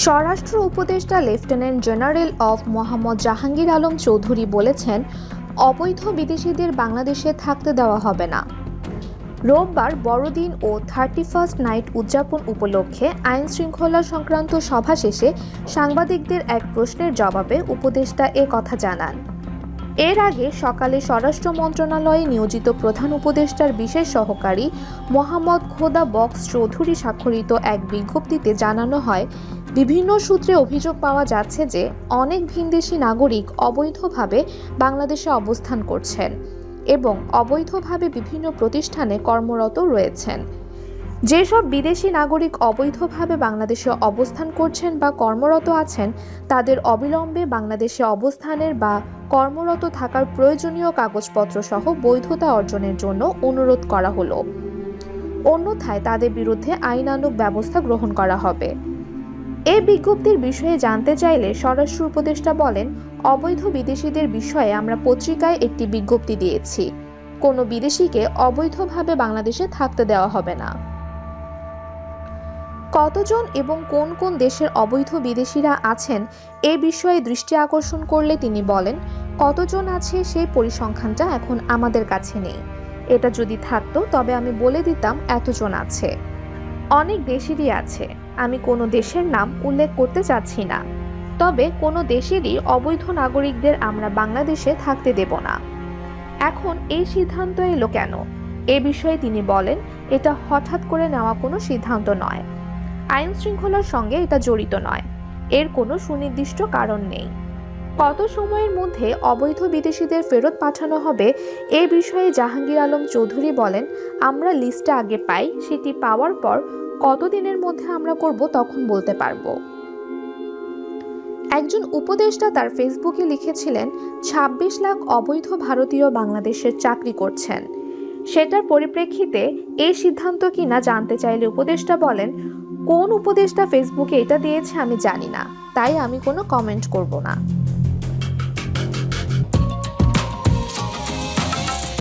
স্বরাষ্ট্র উপদেষ্টা lieutenant general অফ মোহাম্মদ জাহাঙ্গীর আলম চৌধুরী বলেছেন, অবৈধ বিদেশিদের বাংলাদেশে থাকতে দেওয়া হবে না। রোববার বড়দিন ও থার্টি ফার্স্ট নাইট উদযাপন উপলক্ষে আইন শৃঙ্খলা সংক্রান্ত সভা শেষে সাংবাদিকদের এক প্রশ্নের জবাবে উপদেষ্টা এ কথা জানান। এর আগে সকালে স্বরাষ্ট্র মন্ত্রণালয়ে নিয়োজিত প্রধান উপদেষ্টার বিশেষ সহকারী মোহাম্মদ খোদা বক্স চৌধুরী স্বাক্ষরিত এক বিজ্ঞপ্তিতে জানানো হয়, বিভিন্ন সূত্রে অভিযোগ পাওয়া যাচ্ছে যে অনেক ভিনদেশি নাগরিক অবৈধভাবে বাংলাদেশে অবস্থান করছেন এবং অবৈধভাবে বিভিন্ন প্রতিষ্ঠানে কর্মরত রয়েছেন। যেসব বিদেশি নাগরিক অবৈধভাবে বাংলাদেশে অবস্থান করছেন বা কর্মরত আছেন, তাদের অবিলম্বে বাংলাদেশে অবস্থানের বা কর্মরত থাকার প্রয়োজনীয় কাগজপত্র সহ বৈধতা অর্জনের জন্য অনুরোধ করা হলো। অন্যথায় তাদের বিরুদ্ধে আইনানুগ ব্যবস্থা গ্রহণ করা হবে। এ বিজ্ঞপ্তির বিষয়ে জানতে চাইলে স্বরাষ্ট্র উপদেষ্টা বলেন, অবৈধ বিদেশিদের বিষয়ে আমরা পত্রিকায় একটি বিজ্ঞপ্তি দিয়েছি। কোনো বিদেশিকে অবৈধভাবে বাংলাদেশে থাকতে দেওয়া হবে না। কতজন এবং কোন কোন দেশের অবৈধ বিদেশিরা আছেন এ বিষয়ে দৃষ্টি আকর্ষণ করলে তিনি বলেন, কতজন আছে সেই পরিসংখ্যানটা এখন আমাদের কাছে নেই। এটা যদি থাকতো, তবে আমি বলে দিতাম এতজন আছে। অনেক দেশেরই আছে। আমি কোনো দেশের নাম উল্লেখ করতে চাচ্ছি না। তবে কোনো দেশেরই অবৈধ নাগরিকদের আমরা বাংলাদেশে থাকতে দেব না। এখন এই সিদ্ধান্ত এলো কেন? এ বিষয়ে তিনি বলেন, এটা হঠাৎ করে নেওয়া কোনো সিদ্ধান্ত নয়। আইন শৃঙ্খলার সঙ্গে এটা জড়িত নয়। এর কোনো সুনির্দিষ্ট কারণ নেই। কত সময়ের মধ্যে অবৈধ বিদেশিদের ফেরত পাঠানো হবে, এ বিষয়ে জাহাঙ্গীর আলম চৌধুরী বলেন, আমরা লিস্টটা আগে পাই, সেটি পাওয়ার পর কতদিনের মধ্যে আমরা করব তখন বলতে পারব। একজন উপদেষ্টা তার ফেসবুকে লিখেছিলেন ২৬ লাখ অবৈধ ভারতীয় বাংলাদেশের চাকরি করছেন। সেটার পরিপ্রেক্ষিতে এই সিদ্ধান্ত কিনা জানতে চাইলে উপদেষ্টা বলেন কোন উপদেশটা ফেসবুকে এটা দিয়েছে আমি জানি না তাই আমি কোনো কমেন্ট করব না।